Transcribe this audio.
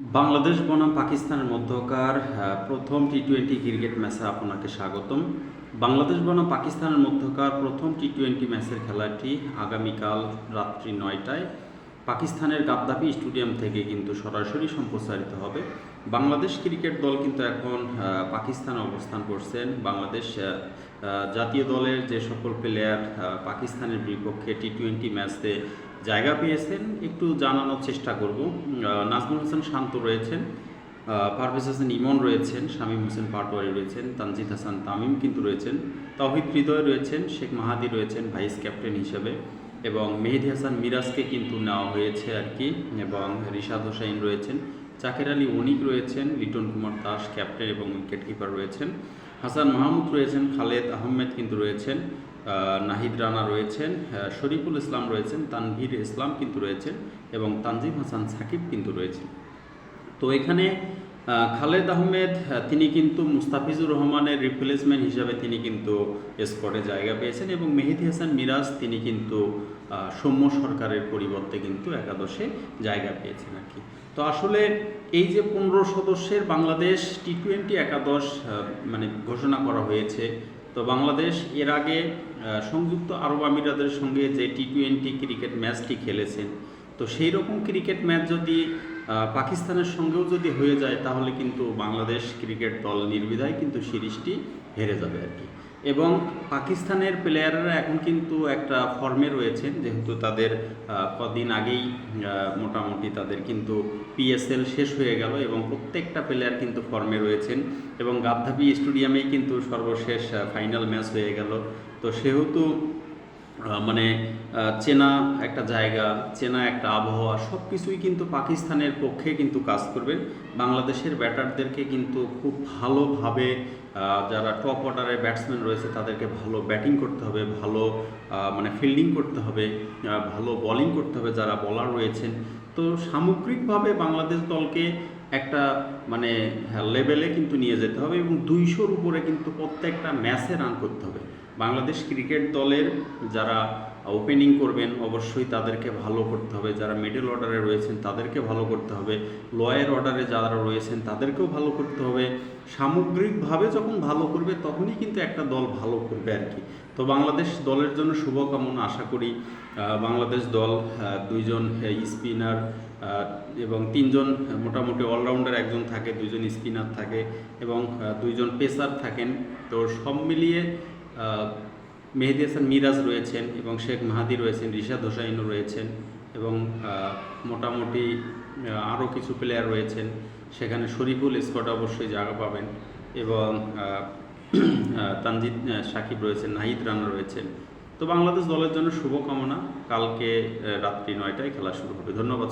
বাংলাদেশ, বনাম, পাকিস্তানের মধ্যকার প্রথম টি টোয়েন্টি ক্রিকেট ম্যাচে আপনাকে স্বাগতম। বাংলাদেশ, বনাম, পাকিস্তানের মধ্যকার প্রথম টি টোয়েন্টি ম্যাচের খেলাটি আগামীকাল রাত্রি নয়টায় পাকিস্তানের গাদ্দাফি স্টেডিয়াম থেকে কিন্তু সরাসরি সম্প্রচারিত হবে। বাংলাদেশ ক্রিকেট দল কিন্তু এখন পাকিস্তানে অবস্থান করছেন। বাংলাদেশ জাতীয় দলের যে সকল প্লেয়ার পাকিস্তানের বিপক্ষে টি টোয়েন্টি ম্যাচে জায়গা পেয়েছেন। একটু জানানোর চেষ্টা করব। নাজমুল হোসেন শান্ত রয়েছেন পারভেজ হাসান ইমন রয়েছেন, শামীম হোসেন পাটোয়ারি রয়েছেন, তানজিদ হাসান তামিম কিন্তু রয়েছেন, তৌহিদ হৃদয় রয়েছেন, শেখ মাহাদি রয়েছেন ভাইস ক্যাপ্টেন হিসেবে। এবং মেহেদি হাসান মিরাজকে কিন্তু নেওয়া হয়েছে আর কি, এবং রিশাদ হোসাইন রয়েছেন, জাকের আলী অনিক রয়েছেন, লিটন কুমার দাস ক্যাপ্টেন এবং উইকেট কিপার রয়েছেন, হাসান মাহমুদ রয়েছেন, খালেদ আহমেদ কিন্তু রয়েছেন নাহিদ রানা রয়েছেন শরীফুল ইসলাম রয়েছেন, তানভীর ইসলাম কিন্তু রয়েছেন এবং তানজিম হাসান সাকিব কিন্তু রয়েছেন। তো এখানে খালেদ আহমেদ তিনি কিন্তু মুস্তাফিজুর রহমানের রিপ্লেসমেন্ট হিসাবে তিনি কিন্তু স্কোয়াডে জায়গা পেয়েছেন এবং মেহেদি হাসান মিরাজ তিনি কিন্তু সৌম্য সরকারের পরিবর্তে কিন্তু একাদশে জায়গা পেয়েছেন আর কি। তো আসলে এই যে পনেরো সদস্যের বাংলাদেশ টি টোয়েন্টি একাদশ মানে ঘোষণা করা হয়েছে, তো বাংলাদেশ এর আগে সংযুক্ত আরব আমিরাতের সঙ্গে যে টি টোয়েন্টি ক্রিকেট ম্যাচটি খেলেছেন, তো সেই রকম ক্রিকেট ম্যাচ যদি পাকিস্তানের সঙ্গেও যদি হয়ে যায়, তাহলে কিন্তু বাংলাদেশ ক্রিকেট দল নির্বিধায় কিন্তু সিরিজটি হেরে যাবে আর কি। এবং পাকিস্তানের প্লেয়াররা এখন কিন্তু একটা ফর্মে রয়েছেন, যেহেতু তাদের কদিন আগেই মোটামুটি তাদের কিন্তু পিএসএল শেষ হয়ে গেল এবং প্রত্যেকটা প্লেয়ার কিন্তু ফর্মে রয়েছেন এবং গাদ্দাফি স্টেডিয়ামেই কিন্তু সর্বশেষ ফাইনাল ম্যাচ হয়ে গেল। তো সেহেতু মানে চেনা একটা জায়গা, চেনা একটা আবহাওয়া সব কিছুই কিন্তু পাকিস্তানের পক্ষে কিন্তু কাজ করবে। বাংলাদেশের ব্যাটারদেরকে কিন্তু খুব ভালোভাবে যারা টপ অর্ডারের ব্যাটসম্যান রয়েছে, তাদেরকে ভালো ব্যাটিং করতে হবে, ভালো মানে ফিল্ডিং করতে হবে ভালো বোলিং করতে হবে যারা বলার রয়েছেন। তো সামগ্রিকভাবে বাংলাদেশ দলকে একটা মানে লেভেলে কিন্তু নিয়ে যেতে হবে এবং দুইশোর উপরে কিন্তু প্রত্যেকটা ম্যাচে রান করতে হবে। বাংলাদেশ ক্রিকেট দলের যারা ওপেনিং করবেন, অবশ্যই তাদেরকে ভালো করতে হবে। যারা মিডল অর্ডারে রয়েছেন, তাদেরকে ভালো করতে হবে। লয়ের অর্ডারে যারা রয়েছেন, তাদেরকেও ভালো করতে হবে। সামগ্রিকভাবে যখন ভালো করবে, তখনই কিন্তু একটা দল ভালো করবে আর কি। তো বাংলাদেশ দলের জন্য শুভকামনা আশা করি। বাংলাদেশ দল দুইজন স্পিনার এবং তিনজন মোটামুটি অলরাউন্ডার একজন থাকে, দুইজন স্পিনার থাকে এবং দুইজন পেসার থাকেন। তো সব মিলিয়ে মেহেদি হাসান মিরাজ রয়েছেন এবং শেখ মাহাদি রয়েছেন রিশাদ হোসাইনও রয়েছেন এবং মোটামুটি আরও কিছু প্লেয়ার রয়েছেন। সেখানে শরীফুল স্কট অবশ্যই জায়গা পাবেন এবং তানজিদ সাকিব রয়েছেন, নাহিদ রানা রয়েছেন। তো বাংলাদেশ দলের জন্য শুভকামনা। কালকে রাত্রি নয়টায় খেলা শুরু হবে। ধন্যবাদ।